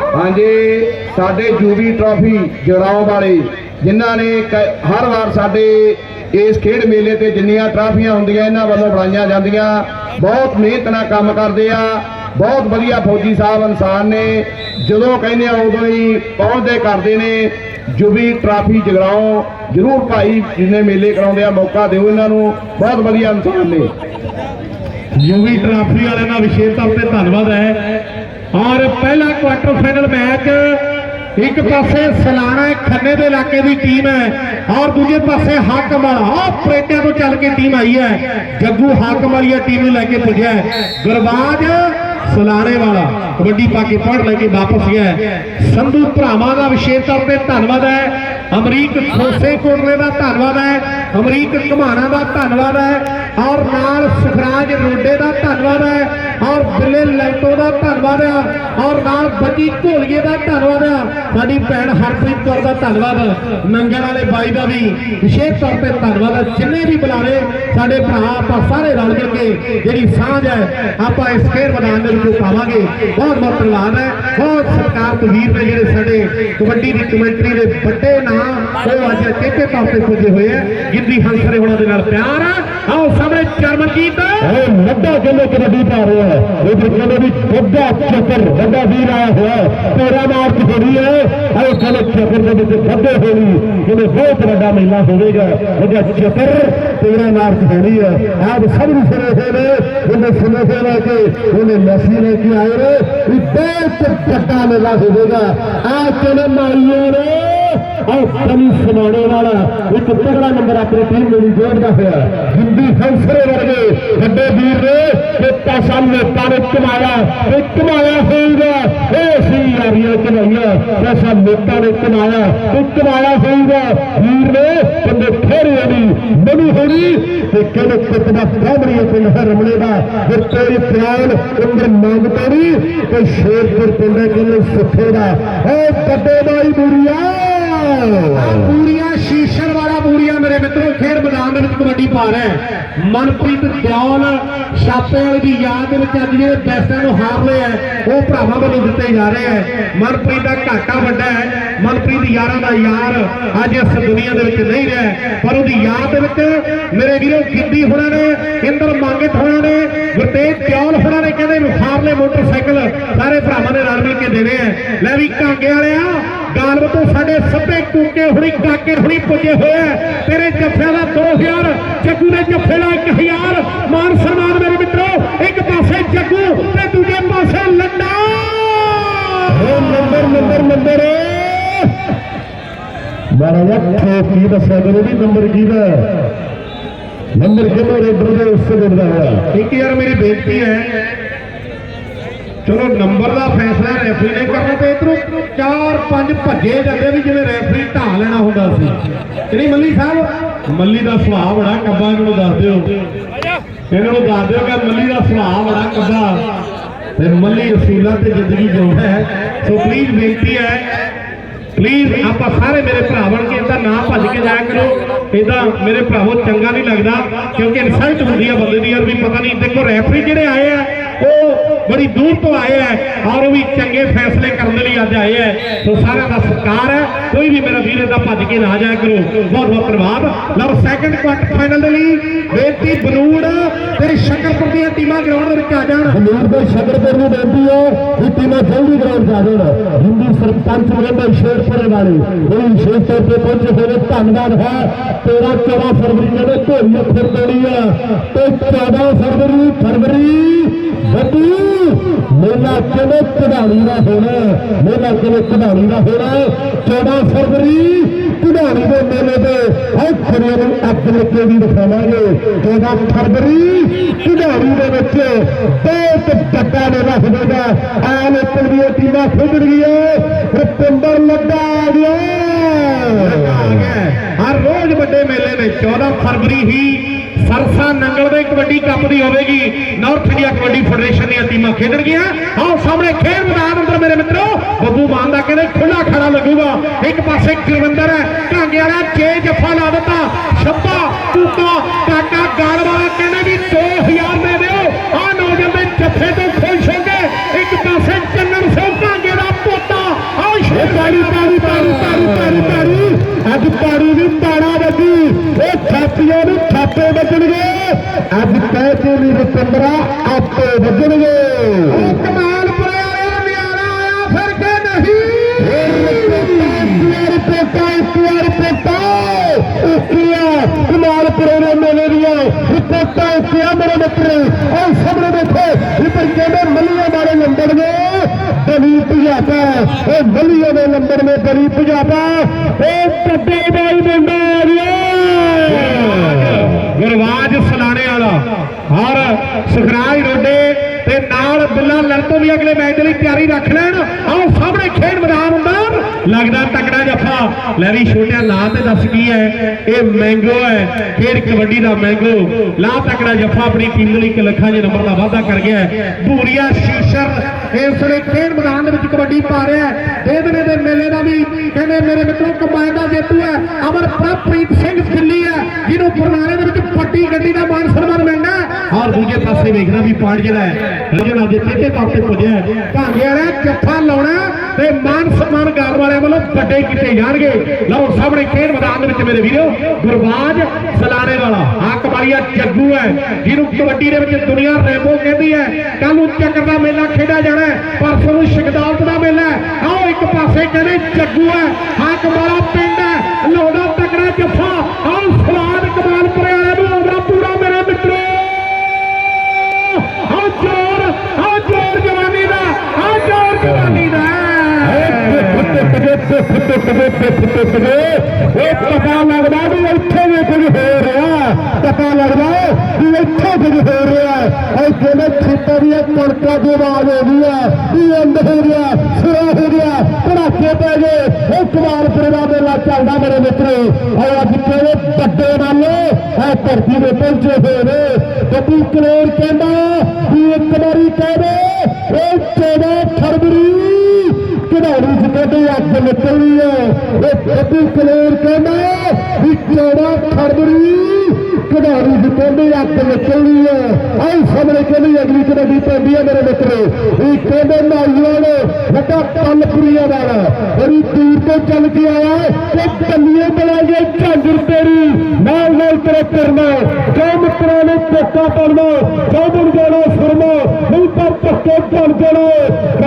ਹਾਂਜੀ, ਸਾਡੇ ਜੂਬੀ ਟਰਾਫੀ ਜਗਰਾਉਂ ਵਾਲੇ, ਜਿਨ੍ਹਾਂ ਨੇ ਹਰ ਵਾਰ ਸਾਡੇ ਇਸ ਖੇਡ ਮੇਲੇ ਤੇ ਜਿੰਨੀਆਂ ਟਰਾਫੀਆਂ ਹੁੰਦੀਆਂ, ਇਹਨਾਂ ਵੱਲੋਂ ਬਣਾਈਆਂ ਜਾਂਦੀਆਂ। ਬਹੁਤ ਮਿਹਨਤ ਨਾਲ ਕੰਮ ਕਰਦੇ ਆ। ਬਹੁਤ ਵਧੀਆ ਫੌਜੀ ਸਾਹਿਬ ਇਨਸਾਨ ਨੇ। ਜਦੋਂ ਕਹਿੰਦੇ ਆ, ਉਦੋਂ ਹੀ ਪਹੁੰਚਦੇ ਕਰਦੇ ਨੇ। ਜੁਬੀ ਟਰਾਫੀ ਜਗਰਾਉਂ, ਜਰੂਰ ਭਾਈ ਜਿੰਨੇ ਮੇਲੇ ਕਰਾਉਂਦੇ ਆ, ਮੌਕਾ ਦਿਓ ਇਹਨਾਂ ਨੂੰ। ਬਹੁਤ ਵਧੀਆ ਇਨਸਾਨ ਨੇ। ਯੂਵੀ ਟਰਾਫੀ ਵਾਲਿਆਂ ਦਾ ਵਿਸ਼ੇਸ਼ ਤੌਰ ਤੇ ਧੰਨਵਾਦ ਹੈ। ਔਰ ਪਹਿਲਾ ਕੁਆਟਰ ਫਾਈਨਲ ਮੈਚ ਇੱਕ ਪਾਸੇ ਸਲਾਣਾ ਖੰਨੇ ਦੇ ਇਲਾਕੇ ਦੀ ਟੀਮ ਹੈ ਔਰ ਦੂਜੇ ਪਾਸੇ ਹਾਕਮ ਵਾਲਾ ਆਹ ਤੋਂ ਚੱਲ ਕੇ ਟੀਮ ਆਈ ਹੈ। ਜੱਗੂ ਹਾਕਮ ਵਾਲੀ ਟੀਮ ਨੂੰ ਲੈ ਕੇ ਪੁੱਜਿਆ ਹੈ। ਗੁਰਬਾਜ ਸਲਾਣੇ ਵਾਲਾ, ਕਬੱਡੀ ਪਾ ਕੇ ਪੜ ਲੈ ਕੇ ਵਾਪਸ ਗਿਆ ਸੰਧੂ ਭਰਾਵਾਂ ਦਾ ਵਿਸ਼ੇਸ਼ ਤੌਰ ਤੇ ਧੰਨਵਾਦ ਹੈ। ਅਮਰੀਕ ਖੋਸੇ ਕੋਟਲੇ ਦਾ ਧੰਨਵਾਦ ਹੈ। ਅਮਰੀਕ ਘਮਾਣਾ ਦਾ ਧੰਨਵਾਦ ਹੈ ਔਰ ਨਾਲ ਸੁਖਰਾਜ ਰੋਡੇ ਦਾ ਧੰਨਵਾਦ ਹੈ ਔਰ ਬਿੱਲੇ ਲੈਟੋ ਦਾ ਧੰਨਵਾਦ ਹੈ ਔਰ ਨਾਲ ਬੱਜੀ ਢੋਲੀਏ ਦਾ ਧੰਨਵਾਦ ਹੈ। ਸਾਡੀ ਭੈਣ ਹਰਪ੍ਰੀਤ ਕੌਰ ਦਾ ਧੰਨਵਾਦ ਨੰਗਲ ਵਾਲੇ ਬਾਈ ਦਾ ਵੀ ਵਿਸ਼ੇਸ਼ ਤੌਰ ਤੇ ਧੰਨਵਾਦ ਹੈ। ਜਿੰਨੇ ਵੀ ਬੁਲਾਰੇ ਸਾਡੇ ਭਰਾ ਆਪਾਂ ਸਾਰੇ ਰਲ ਮਿਲ ਕੇ ਜਿਹੜੀ ਸਾਂਝ ਹੈ, ਆਪਾਂ ਇਸ ਖੇਡ ਮੈਦਾਨ ਦੇ ਵਿੱਚ ਪਾਵਾਂਗੇ। ਬਹੁਤ ਬਹੁਤ ਧੰਨਵਾਦ ਹੈ। ਬਹੁਤ ਸਤਿਕਾਰ ਵੀਰ ਨੇ ਜਿਹੜੇ ਸਾਡੇ ਕਬੱਡੀ ਦੀ ਕਮੈਂਟਰੀ ਦੇ ਵੱਡੇ ਨਾਂ, ਉਹ ਅੱਜ ਚੇਤੇ ਤੌਰ ਤੇ ਪੁੱਜੇ ਹੋਏ ਆ ਗਿੰਦੀ ਹੰਸਰੇ ਹੋਣਾ ਦੇ ਨਾਲ ਪਿਆਰ ਆਓ ਸਾਹਮਣੇ ਚਰਮਨਜੀਤ ਇਹ ਲੱਗਾ ਕਹਿੰਦੇ ਕਬੱਡੀ ਪਾ ਰਿਹਾ ਹੈ ਇਹ ਕਹਿੰਦੇ ਵੀ ਵੱਡਾ ਚੱਕਰ ਵੱਡਾ ਵੀਰ ਆਇਆ ਹੋਇਆ ਤੇਰਾ ਮਾਰਚ ਹੋਣੀ ਹੈ। ਇਹ ਕਹਿੰਦੇ ਚੱਕਰ ਦੇ ਵਿੱਚ ਵੱਡੇ ਹੋਣੀ। ਕਹਿੰਦੇ ਬਹੁਤ ਵੱਡਾ ਮੇਲਾ ਹੋਵੇਗਾ। ਵੱਡਾ ਚੱਕਰ, ਤੇਰਾ ਮਾਰਚ ਹੋਣੀ ਹੈ। ਆਪ ਸਭ ਨੂੰ ਸੁਣੇ ਹੋਏ ਨੇ। ਉਹਨੇ ਸੁਣੇ ਹੋਏ ਨੇ ਕਿ ਉਹਨੇ ਮੈਸੀ ਲੈ ਕੇ ਆਏ ਨੇ। ਵੀ ਬਹੁਤ ਵੱਡਾ ਮੇਲਾ ਹੋਵੇਗਾ। ਆ ਕਹਿੰਦੇ ਮਾਈਏ ਨੇ। ਆਹ ਕਲੀ ਸਮਾਣੇ ਵਾਲਾ ਇੱਕ ਤਗੜਾ ਨੰਬਰ ਆਪਣੀ ਟੀਮ ਨੂੰ ਜੋੜਦਾ ਹੋਇਆ। ਹਿੰਦੀ ਹੰਸਰੇ ਵਰਗੇ ਵੱਡੇ ਵੀਰ ਨੇ ਤੇ ਪਾਸਾ ਲੋਕਾਂ ਨੇ ਕਮਾਇਆ ਤੇ ਕਮਾਇਆ ਹੋਊਗਾ। ਇਹ ਸੀ ਯਾਰੀਆਂ ਕਮਾਈਆਂ ਪਾਸਾ ਲੋਕਾਂ ਨੇ ਕਮਾਇਆ ਤੇ ਕਮਾਇਆ ਹੋਊਗਾ। ਵੀਰ ਨੇ ਕਹਿੰਦੇ ਫੇਰੇ ਨਹੀਂ ਮਨੂ ਹੋਣੀ। ਤੇ ਕਹਿੰਦੇ ਕਿਤਨਾ ਪ੍ਰਾਇਮਰੀ ਪਿੰਡ ਹੈ ਰਮਣੇ ਦਾ। ਫਿਰ ਕੋਈ ਪਿਆਰ ਅੰਦਰ ਮੰਗ ਤੋੜੀ ਤੇ ਸ਼ੇਰਪੁਰ ਪਿੰਡ ਹੈ ਕਹਿੰਦੇ ਸੁੱਖੇ ਦਾ। ਉਹ ਕੱਡੇ ਬਾਈ ਬੁਰੀਆ ਪੂਰੀਆਂ ਸ਼ੀਸ਼ਰ ਵਾਲਾ ਪੂਰੀਆਂ ਮੇਰੇ ਮਿੱਤਰੋ ਖੇਡ ਮੈਦਾਨ ਦੇ ਵਿੱਚ ਹੈ। ਮਨਪ੍ਰੀਤ ਦਿਓਲ, ਛਾਪੇ ਵਾਲੀ ਦੀ ਯਾਦ ਦੇ ਵਿੱਚ ਅੱਜ ਜਿਹੜੇ ਬੈਸਟਾਂ ਨੂੰ ਹਾਰ ਲਏ ਹੈ, ਉਹ ਭਰਾਵਾਂ ਵੱਲੋਂ ਦਿੱਤੇ ਜਾ ਰਹੇ ਹੈ। ਮਨਪ੍ਰੀਤ ਦਾ ਘਾਟਾ ਵੱਡਾ ਹੈ। ਮਨਪ੍ਰੀਤ ਯਾਰਾਂ ਦਾ ਯਾਰ ਅੱਜ ਇਸ ਦੁਨੀਆ ਦੇ ਵਿੱਚ ਨਹੀਂ ਰਿਹਾ, ਪਰ ਉਹਦੀ ਯਾਦ ਦੇ ਵਿੱਚ ਮੇਰੇ ਵੀਰੋ ਗਿੱਦੀ ਹੋਣਾ ਨੇ ਇੰਦਰ ਮੰਗਤ ਹੋਣਾ ਨੇ, ਗੁਰਤੇਜ ਦਿਓਲ ਹੋਣਾ ਨੇ ਕਹਿੰਦੇ ਵਿਖਾਰਲੇ ਮੋਟਰਸਾਈਕਲ, ਸਾਰੇ ਭਰਾਵਾਂ ਨੇ ਰਲ ਮਿਲ ਕੇ ਦੇਣੇ ਆ। ਲੈ ਵੀ ਕਾਂਗੇ ਵਾਲਿਆ, ਗਾਲਬ ਤੋਂ ਸਾਡੇ ਸੱਤੇ ਕੂਕੇ ਹੁਣੀ ਕਾਕੇ ਹੁਣੀ ਪੁੱਜੇ ਹੋਏ ਆ। ਤੇਰੇ ਜੱਫਿਆਂ ਦਾ 2000 ਜੱਗੂ ਦੇ ਜੱਫੇ ਦਾ 1000 ਮਾਨ ਸਨਮਾਨ ਮੇਰੇ ਮਿੱਤਰੋ, ਇੱਕ ਪਾਸੇ ਜੱਗੂ ਤੇ ਦੂਜੇ ਪਾਸੇ ਲੱਡਾ। ਉਹ ਨੰਬਰ ਨੰਬਰ ਨੰਬਰ। ਮਾਰਾ ਯਾ ਕੀ ਦੱਸਿਆ ਕਰੋ ਵੀ ਨੰਬਰ ਕੀ ਨੰਬਰ ਕਿਹੜਾ ਰੇਡਰ ਦੇ ਉਸ ਤੇ ਦਿੰਦਾ ਹੋਇਆ। ਇੱਕ ਯਾਰ, ਮੇਰੀ ਬੇਨਤੀ ਹੈ। ਚਲੋ, ਨੰਬਰ ਦਾ ਫੈਸਲਾ ਰੈਫਰੀ ਨੇ ਕਰਨਾ ਤੇ ਇਧਰੋਂ ਚਾਰ ਪੰਜ ਭੱਜੇ ਜਾਂਦੇ ਵੀ ਜਿਵੇਂ ਰੈਫਰੀ ਢਾਹ ਲੈਣਾ ਹੁੰਦਾ ਸੀ। ਕਿ ਨਹੀਂ, ਮੱਲੀ ਸਾਹਿਬ? ਮੱਲੀ ਦਾ ਸੁਭਾਅ ਬੜਾ ਕੱਬਾ, ਇਹਨਾਂ ਨੂੰ ਦੱਸ ਦਿਓ। ਇਹਨਾਂ ਨੂੰ ਦੱਸ ਦਿਓ ਕਿ ਮੱਲੀ ਦਾ ਸੁਭਾਅ ਬੜਾ ਕੱਬਾ। ਤੇ ਮੱਲੀ ਰਸੂਲਾਂ ਤੇ ਜ਼ਿੰਦਗੀ ਜਿਉਂਦਾ ਹੈ। ਸੋ ਪਲੀਜ਼ ਬੇਨਤੀ ਹੈ ਪਲੀਜ਼ ਆਪਾਂ ਸਾਰੇ ਮੇਰੇ ਭਰਾ ਬਣ ਕੇ ਇਹਦਾ ਨਾਂ ਭੱਜ ਕੇ ਜਾਇਆ ਕਰੋ ਇਹਦਾ ਮੇਰੇ ਭਰਾਵੋ ਚੰਗਾ ਨਹੀਂ ਲੱਗਦਾ, ਕਿਉਂਕਿ ਇਨਸਲਟ ਹੁੰਦੀ ਹੈ ਬੰਦੇ ਦੀ ਯਾਰ ਵੀ ਪਤਾ ਨਹੀਂ, ਦੇਖੋ ਰੈਫਰੀ ਜਿਹੜੇ ਆਏ ਆ, ਉਹ ਬੜੀ ਦੂਰ ਤੋਂ ਆਏ ਹੈ ਔਰ ਉਹ ਵੀ ਚੰਗੇ ਫੈਸਲੇ ਕਰਨ ਦੇ ਲਈ ਅੱਜ ਆਏ ਹੈ ਸੋ ਸਾਰਿਆਂ ਦਾ ਸਤਿਕਾਰ ਹੈ। ਕੋਈ ਵੀ ਮੇਰਾ ਵੀਰ ਇਹਦਾ ਭੱਜ ਕੇ ਨਾ ਜਾਇਆ ਕਰੋ। ਬਹੁਤ ਬਹੁਤ ਧੰਨਵਾਦ। ਲਓ ਸੈਕੰਡ ਕੁਆਟਰ ਫਾਈਨਲ ਦੇ ਲਈ ਬੇਨਤੀ ਬਨੂੜ ਤੇ ਸ਼ੰਕਰਪੁਰ ਦੀਆਂ ਟੀਮਾਂ ਗਰਾਊਂਡ ਦੇ ਵਿੱਚ ਆ ਜਾਣ। ਹਨੂਰ ਦੇ ਸ਼ਕਰਪੁਰ ਨੂੰ ਬੇਨਤੀ ਹੈ ਕਿ ਟੀਮਾਂ ਜਲਦੀ ਗਰਾਊਂਡ ਜਾ ਜਾਣ। ਹਿੰਦੂ ਸਰਪੰਚ ਵਰਿੰਦਰ ਸ਼ੇਰਪੁਰੇ ਵਾਲੇ ਉਹ ਵਿਸ਼ੇਸ਼ ਤੌਰ ਤੇ ਪਹੁੰਚੇ ਹੋਏ ਧੰਨਵਾਦ ਹੈ। 13 14 ਫਰਵਰੀ ਨੂੰ ਇਹਨੇ ਢੋਲੀਆਂ ਖੇਡਣੀ ਆ। ਤੇ 14 ਫਰਵਰੀ ਫਰਵਰੀ ਬੱਬੂ ਮੇਲਾ ਕਿਵੇਂ ਕਢਾਣੀ ਦਾ ਹੋਣਾ? ਮੇਲਾ ਕਿਵੇਂ ਕਢਾਣੀ ਦਾ ਹੋਣਾ? 14 ਫਰਵਰੀ ਕਢਾਣੀ ਦੇ ਮੇਲੇ ਤੇ ਆਖਰੇ ਨੂੰ ਅੱਗ ਲੱਗੇ ਵੀ ਦਿਖਾਵਾਂਗੇ। 14 ਫਰਵਰੀ ਕਢਾਣੀ ਦੇ ਵਿੱਚ ਬਹੁਤ ਵੱਡਾ ਮੇਲਾ ਹੋਵੇਗਾ ਆਲ ਓਪਨ ਦੀਆਂ ਟੀਮਾਂ ਖੇਡਣਗੀਆਂ ਰਪਿੰਦਰ ਲੱਡਾ ਆ ਗਿਆ। ਆ ਗਿਆ। ਹਰ ਰੋਜ਼ ਵੱਡੇ ਮੇਲੇ ਨੇ 14 ਫਰਵਰੀ ਹੀ ਸਰਸਾ ਨੰਗਲ ਦੇ ਕਬੱਡੀ ਕੱਪ ਦੀ ਹੋਵੇਗੀ। ਨਾਰਥ ਇੰਡੀਆ ਕਬੱਡੀ ਫੈਡਰੇਸ਼ਨ ਦੀਆਂ ਟੀਮਾਂ ਖੇਡਣਗੀਆਂ ਆਓ ਸਾਹਮਣੇ ਖੇਡ ਮੈਦਾਨ ਅੰਦਰ ਮੇਰੇ ਮਿੱਤਰੋ। ਬੱਬੂ ਮਾਨ ਦਾ ਕਹਿੰਦੇ ਖੁੱਲਾ ਖੜਾ ਲੱਗੂਗਾ। ਇੱਕ ਪਾਸੇ ਗੁਰਵਿੰਦਰ ਹੈ। ਢਾਂਗੇ ਵਾਲਾ ਛੇ ਜੱਫਾ ਲਾ ਦਿੱਤਾ। ਛੱਪਾ ਟੂਕਾ ਕਾਕਾ ਰਿਪੋਰਟਾਂ ਮੇਰੇ ਮਿੱਤਰ। ਉਹ ਸਾਹਮਣੇ ਦੇਖੋ ਰਿਪਰ ਕਹਿੰਦੇ ਮੱਲੀਆਂ ਵਾਲੇ ਨੰਬਰ ਨੇ। ਬਲੀ ਪੰਜਾਬਾ ਇਹ ਮੱਲੀਆਂ ਦੇ ਨੰਬਰ ਨੇ ਬਲੀ ਪੰਜਾਬਾ ਇਹ ਕੱਡੇ ਬਾਈ ਮੁੰਡਾ ਆ ਗਿਆ ਗੁਰਵਾਜ ਸਲਾਣੇ ਵਾਲਾ। ਔਰ ਸੁਖਰਾਜ ਰੋਡੇ ਤੇ ਨਾਲ ਬਿੱਲਾ ਲੜਤੋਂ ਵੀ ਅਗਲੇ ਮੈਚ ਦੇ ਲਈ ਤਿਆਰੀ ਰੱਖ ਲੈਣ। ਆਓ ਸਾਹਮਣੇ ਖੇਡ ਮੈਦਾਨ ਹੁੰਦਾ। ਲੱਗਦਾ ਤਕੜਾ ਜੱਫਾ। ਲੈ ਵੀ ਛੋਟਿਆ ਨਾਂ ਤੇ ਦੱਸ ਕੀ ਹੈ? ਇਹ ਮੈਂਗੋ ਹੈ। ਖੇਡ ਕਬੱਡੀ ਦਾ ਮੈਂਗੋ ਲਾ ਤਕੜਾ ਜੱਫਾ ਆਪਣੀ ਟੀਮ ਲਈ ਇੱਕ ਲੱਖਾਂ ਦੇ ਨੰਬਰ ਦਾ ਵਾਅਦਾ ਕਰ ਗਿਆ ਹੈ। ਭੂਰੀਆ ਸ਼ੀਸ਼ਰ ਇਸ ਵੇਲੇ ਖੇਡ ਮੈਦਾਨ ਦੇ ਵਿੱਚ ਕਬੱਡੀ ਪਾ ਰਿਹਾ ਹੈ। ਦੇਦਨੇ ਦੇ ਮੇਲੇ ਦਾ ਵੀ ਕਹਿੰਦੇ ਮੇਰੇ ਮਿੱਤਰੋ ਕਮਾਇ ਦਾ ਜੇਤੂ ਹੈ। ਅਮਰ ਪ੍ਰਭਪ੍ਰੀਤ ਸਿੰਘ ਦਿੱਲੀ ਹੈ, ਜਿਹਨੂੰ ਪੁਰਨਾਲੇ ਦੇ ਵਿੱਚ ਪੱਟੀ ਗੱਡੀ ਦਾ ਮਾਨ ਸਨਮਾਨ ਮਿਲਣਾ ਔਰ ਦੂਜੇ ਪਾਸੇ ਵੇਖਣਾ ਵੀ ਪਾੜ ਜਿਹੜਾ ਹੈ ਰਜਨਾ ਦੇ ਤੀਜੇ ਤੌਰ ਪੁੱਜਿਆ ਭਾਂਗੇ ਵਾਲਾ ਜੱਫਾ ਲਾਉਣਾ ਤੇ ਮਾਨ ਸਨਮਾਨ ਗਾਰ ਵਾਲਿਆਂ ਵੱਲੋਂ ਵੱਡੇ ਕੀਤੇ ਜਾਣਗੇ। ਲਓ, ਸਾਹਮਣੇ ਖੇਡ ਮੈਦਾਨ ਦੇ ਵਿੱਚ ਮੇਰੇ ਵੀਰੋ, ਗੁਰਬਾਜ ਸਲਾਰੇ ਵਾਲਾ ਆ ਕਬਾਲੀਆ ਜੱਗੂ ਹੈ, ਜਿਹਨੂੰ ਕਬੱਡੀ ਦੇ ਵਿੱਚ ਦੁਨੀਆ ਰੈਂਬੋ ਕਹਿੰਦੀ ਹੈ। ਕੱਲ ਨੂੰ ਚੱਕਰ ਦਾ ਮੇਲਾ ਖੇਡਿਆ ਜਾਣਾ ਹੈ ਪਰਸੋਂ ਨੂੰ ਸ਼ਗਦਾਲਤ ਦਾ ਮੇਲਾ ਹੈ। ਆਓ ਇੱਕ ਪਾਸੇ ਕਹਿੰਦੇ ਜੱਗੂ ਹੈ ਹਾਂ ਕਬਾਲਾ ਪਿੰਡ ਹੈ ਲਾਉਂਦਾ ਤਕੜਾ ਜੱਫਾ ਆਓ ਸਵਾਦ ਕਮਾਲਪੁਰੇ ਵਾਲੇ ਨੂੰ ਆਉਂਦਾ ਪੂਰਾ ਮੇਰੇ ਮਿੱਤਰੋ ਆਓ ਜੋਰ ਆਓ ਜੋਰ ਜਵਾਨੀ ਦਾ ਆਓ ਜੋਰ ਜਵਾਨੀ ਦਾ ਇਹ ਪਤਾ ਲੱਗਦਾ ਵੀ ਇੱਥੇ ਵੀ ਕੁਝ ਹੋ ਰਿਹਾ ਪਤਾ ਲੱਗਦਾ ਵੀ ਇੱਥੇ ਕੁਝ ਹੋ ਰਿਹਾ ਇਹ ਕਹਿੰਦੇ ਕਣਕਾਂ ਦੀ ਆਵਾਜ਼ ਹੋ ਰਹੀ ਹੈ। ਇਹ ਅੰਦ ਹੋ ਗਿਆ, ਸਿਰਾ ਹੋ ਗਿਆ, ਧੜਾਕੇ ਪੈ ਗਏ। ਇਹ ਕਮਾਲਪੁਰੇ ਦਾ ਮੇਲਾ ਚੱਲਦਾ ਮੇਰੇ ਮਿੱਤਰੋ। ਔਰ ਅੱਜ ਕਿਹੜੇ ਵੱਡੇ ਨਾਲੇ ਇਹ ਧਰਤੀ ਦੇ ਪਹੁੰਚੇ ਹੋਏ ਨੇ। ਗੱਡੀ ਕਲੇਰ ਕਹਿੰਦਾ ਵੀ ਇੱਕ ਵਾਰੀ ਕਹਦੇ ਇਹ 14 ਫਰਵਰੀ ਖਿਡਾਰੀ ਜਿੱਤੇ ਅੱਗ ਨਿਕਲਣੀ ਹੈ। ਇਹ ਗੱਡੀ ਕਲੇਰ ਕਹਿੰਦਾ ਵੀ 14 ਫਰਵਰੀ ਖਿਡਾਰੀ ਜਿੱਤੇ ਅੱਗ ਨਿਕਲਣੀ ਹੈ ਆਈ ਸਾਹਮਣੇ ਕਹਿੰਦੀ ਅਗਲੀ ਕਬੱਡੀ ਪੈਂਦੀ ਹੈ ਮੇਰੇ ਮਿੱਤਰੋ। ਇਹ ਕਹਿੰਦੇ ਨਾਈਆਂ ਨੇ ਵੱਡਾ ਪਲਪੁਰੀਆ ਵਾਲਾ ਬੜੀ ਦੂਰ ਤੋਂ ਚੱਲ ਕੇ ਆਇਆ ਤੇ ਬੱਲੀਏ ਬਣਾਗੇ ਝਾਂਜਰ ਤੇਰੀ। ਨਾਲ ਨਾਲ ਤੇਰੇ ਕਰਨਾ ਜੋ ਮਿੱਤਰਾਂ ਨੇ ਪੋਕਾ ਪੜਨਾ ਜੋ ਬਣ ਜਾਣਾ ਸੁਰਮਾ, ਨਹੀਂ ਤਾਂ ਪੱਕੇ ਬਣ ਜਾਣਾ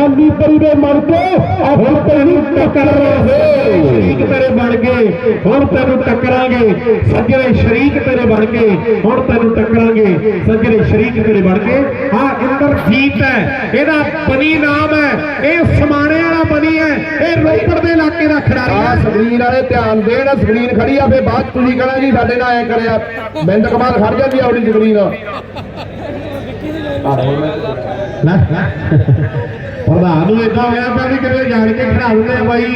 ਗਾਂਧੀ ਪਰੀ ਦੇ ਮਨ ਕੇ ਹੁਣ ਤੈਨੂੰ ਟੱਕਰਾਂਗੇ ਸ਼ਰੀਕ ਤੇਰੇ ਬਣ ਗਏ ਹੁਣ ਤੈਨੂੰ ਟੱਕਰਾਂਗੇ। ਸੱਜਣੇ ਸ਼ਰੀਕ ਤੇਰੇ ਬਣ ਗਏ ਹੁਣ ਤੈਨੂੰ ਟੱਕਰਾਂਗੇ। ਸੱਜਣੇ ਸ਼ਰੀਕ ਤੇਰੇ ਬਣ ਗਏ। ਆ ਇੰਦਰਜੀਤ ਹੈ ਇਹਦਾ ਬਣੀ ਨਾਮ ਹੈ ਇਹ ਸਮਾਣੇ ਵਾਲਾ ਬਣੀ ਹੈ ਇਹ ਰੋਪੜ ਦੇ ਇਲਾਕੇ ਦਾ ਖਿਡਾਰੀ ਆ ਹੈ ਸਕਰੀਨ ਵਾਲੇ ਧਿਆਨ ਦੇਣ ਸਕਰੀਨ ਖੜੀ ਆ ਫੇ ਬਾਅਦ ਤੁਸੀਂ ਕਹਣਾ ਜੀ ਸਾਡੇ ਨਾਲ ਐ ਕਰਿਆ। ਬਿੰਦ ਕਮਾਲ ਖੜ ਜਾਂਦੀ ਆ ਉਹਦੀ ਸਕਰੀਨ ਪ੍ਰਧਾਨ ਨੂੰ ਇਦਾਂ ਹੋਇਆ ਪਿਆ ਵੀ ਕਿਤੇ ਜਾਣ ਕੇ ਖੜਾ ਆ ਬਾਈ।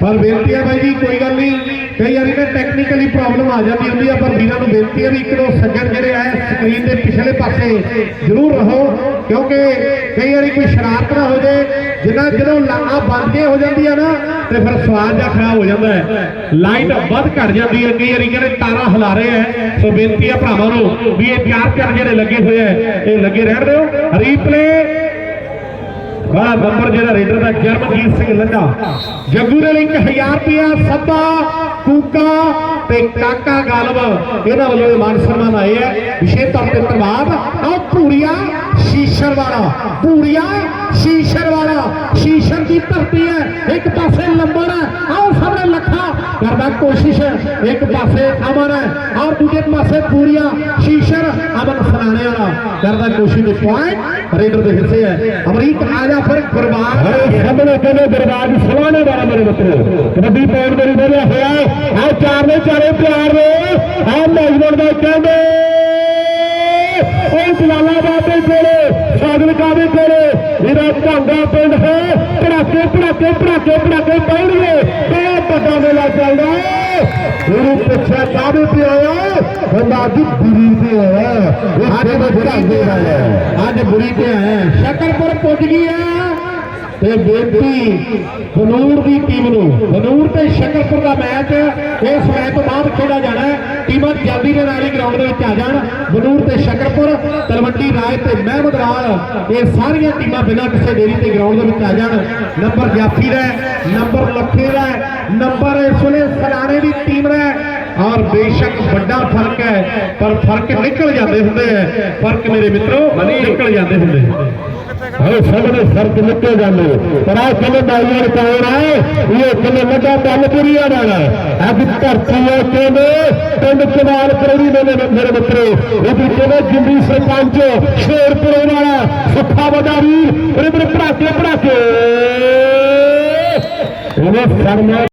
ਪਰ ਬੇਨਤੀ ਹੈ ਬਾਈ ਜੀ, ਕੋਈ ਗੱਲ ਨਹੀਂ। ਕਈ ਵਾਰੀ ਨਾ ਟੈਕਨੀਕਲੀ ਪ੍ਰੋਬਲਮ ਆ ਜਾਂਦੀ ਹੁੰਦੀ ਆ, ਪਰ ਵੀਰਾਂ ਨੂੰ ਬੇਨਤੀ ਹੈ ਵੀ ਇੱਕ ਦੋ ਸੱਜਣ ਜਿਹੜੇ ਆ ਸਕਰੀਨ ਦੇ ਪਿਛਲੇ ਪਾਸੇ ਜ਼ਰੂਰ ਰਹੋ, ਕਿਉਂਕਿ ਕਈ ਵਾਰੀ ਕੋਈ ਸ਼ਰਾਰਤ ਨਾ ਹੋ ਜਾਏ ਜਿੰਨਾ ਜਦੋਂ ਲਾਣਾ ਬੰਦ ਕੇ ਹੋ ਜਾਂਦੀ ਆ ਨਾ, ਤੇ ਫਿਰ ਸਵਾਦ ਜਿਹਾ ਖਰਾਬ ਹੋ ਜਾਂਦਾ ਹੈ। ਲਾਈਟ ਵੱਧ ਘਟ ਜਾਂਦੀ ਹੈ, ਕਈ ਵਾਰੀ ਕਹਿੰਦੇ ਤਾਰਾਂ ਹਿਲਾ ਰਹੇ ਆ ਸੋ ਬੇਨਤੀ ਆ ਭਰਾਵਾਂ ਨੂੰ ਵੀ ਇਹ ਪਿਆਰ ਕਰ ਜਿਹੜੇ ਲੱਗੇ ਹੋਏ ਆ ਇਹ ਲੱਗੇ ਰਹਿਣ ਦਿਓ। ਰੀਪਲੇ ਬੜਾ ਨੰਬਰ ਜਿਹੜਾ ਰੇਡਰ ਦਾ ਜਰਮਜੀਤ ਸਿੰਘ ਲੰਡਾ ਜੱਗੂ ਦੇ ਲਈ 1000 ਰੁਪਿਆ ਸੱਬਾ ਕੂਕਾ ਤੇ ਕਾਕਾ ਗਾਲਬ ਇਹਨਾਂ ਵੱਲੋਂ ਇਹ ਮਾਨ ਸਨਮਾਨ ਆਏ ਆ ਵਿਸ਼ੇਸ਼ ਤੌਰ ਤੇ ਧੰਨਵਾਦ ਆ ਪੂਰੀਆ ਸ਼ੀਸ਼ਰ ਵਾਲਾ ਪੂਰੀਆ ਸ਼ੀਸ਼ਰ ਵਾਲਾ ਸ਼ੀਸ਼ਰ ਦੀ ਧਰਤੀ ਹੈ ਇੱਕ ਪਾਸੇ ਲੰਬਰ ਹੈ ਆਓ ਸਾਹਮਣੇ ਲੱਖਾ ਕਰਦਾ ਕੋਸ਼ਿਸ਼ ਇੱਕ ਪਾਸੇ ਅਮਨ ਹੈ ਔਰ ਦੂਜੇ ਪਾਸੇ ਪੂਰੀਆ ਸ਼ੀਸ਼ਰ ਅਮਨ ਸਨਾਣੇ ਵਾਲਾ ਕਰਦਾ ਕੋਸ਼ਿਸ਼ ਦੇ ਪੁਆਇੰਟ ਰੇਡਰ ਦੇ ਹਿੱਸੇ ਹੈ ਅਮਰੀਕ ਆ ਜਾ ਫਿਰ ਕੁਰਬਾਨ ਸਾਹਮਣੇ ਕਹਿੰਦੇ ਦਰਬਾਰ ਸਲਾਣੇ ਵਾਲਾ ਮੇਰੇ ਮਿੱਤਰੋ ਕਬੱਡੀ ਦੇ ਲਈ ਵਧਿਆ ਹੋਇਆ। ਆ ਚਾਰ ਨੇ ਚਾਰੇ ਪਿਆਰ ਨੇ ਆ ਨੌਜਵਾਨ ਦਾ ਕਹਿੰਦੇ ਉਹ ਜਲਾਲਾਬਾਦ ਦੇ ਕੋਲੇ ਫਾਜ਼ਿਲਕਾ ਦੇ ਕੋਲੇ। ਇਹਦਾ ਢਾਂਗਾ ਪਿੰਡ ਹੈ। ਪੜਾਕੇ ਪੜਾਕੇ ਪੜਾਕੇ ਪੜਾਕੇ ਪੈਣਗੇ ਬਹੁਤ ਵੱਡਾ ਮੇਲਾ ਚੱਲਦਾ। ਉਹਨੂੰ ਪੁੱਛਿਆ ਕਾਹਦੇ ਤੇ ਆਇਆ? ਕਹਿੰਦਾ ਅੱਜ ਬੁਰੀ ਤੇ ਆਇਆ। ਅੱਜ ਬੁਰੀ ਤੇ ਆਇਆ। ਸ਼ਕਰਪੁਰ ਪੁੱਜ ਗਈ ਆ। ਤੇ ਬੇਨਤੀ ਬਨੂਰ ਦੀ ਟੀਮ ਨੂੰ ਬਨੂਰ ਤੇ ਸ਼ਕਰਪੁਰ ਦਾ ਮੈਚ ਇਸ ਮੈਚ ਤੋਂ ਬਾਅਦ ਖੇਡਿਆ ਜਾਣਾ ਹੈ। ਟੀਮਾਂ ਜਲਦੀ ਦੇ ਨਾਲ ਹੀ ਗਰਾਊਂਡ ਦੇ ਵਿੱਚ ਆ ਜਾਣ, ਬਨੂਰ ਤੇ ਸ਼ਕਰਪੁਰ, ਤਲਵੰਡੀ ਰਾਏ ਤੇ ਮਹਿਮਦ ਲਾਲ ਇਹ ਸਾਰੀਆਂ ਟੀਮਾਂ ਬਿਨਾਂ ਕਿਸੇ ਦੇਰੀ ਤੇ ਗਰਾਊਂਡ ਦੇ ਵਿੱਚ ਆ ਜਾਣ। ਨੰਬਰ ਜਾਫੀ ਦਾ ਨੰਬਰ ਲੱਖੇ ਦਾ ਨੰਬਰ ਇਸ ਵੇਲੇ ਸਲਾਣੇ ਦੀ ਟੀਮ ਦਾ ਹੈ। ਔਰ ਬੇਸ਼ੱਕ ਵੱਡਾ ਫ਼ਰਕ ਹੈ ਪਰ ਫ਼ਰਕ ਨਿਕਲ ਜਾਂਦੇ ਹੁੰਦੇ ਹੈ ਫ਼ਰਕ ਮੇਰੇ ਮਿੱਤਰੋ ਨਿਕਲ ਜਾਂਦੇ ਹੁੰਦੇ ਹਏ ਸਾਹਮਣੇ ਫ਼ਰਕ ਨਿਕਲ ਜਾਂਦੇ ਪਰ ਆ ਕਿਲੇ ਬਾਈਆਂ ਕੌਣ ਹੈ ਇਹ ਕਿਲੇ ਲੱਗਾ ਬਲਪੁਰੀਆ ਵਾਲਾ ਅੱਜ ਧਰਤੀ ਹੈ ਕਹਿੰਦੇ ਪਿੰਡ ਕਮਾਲ ਕਰੋੜੀ ਦੇ ਮੇਰੇ ਮਿੱਤਰੋ ਇਹ ਵੀ ਕਹਿੰਦੇ ਜਿੰਦੀ ਸਰਪੰਚ ਸ਼ੇਰਪੁਰੇ ਵਾਲਾ ਸੁੱਖਾ ਵੱਡਾ ਵੀਰ ਬੜੇ ਬੜੇ ਭੜਾਕੇ ਭੜਾਕੇ ਉਹਨੇ ਫੜਨਾ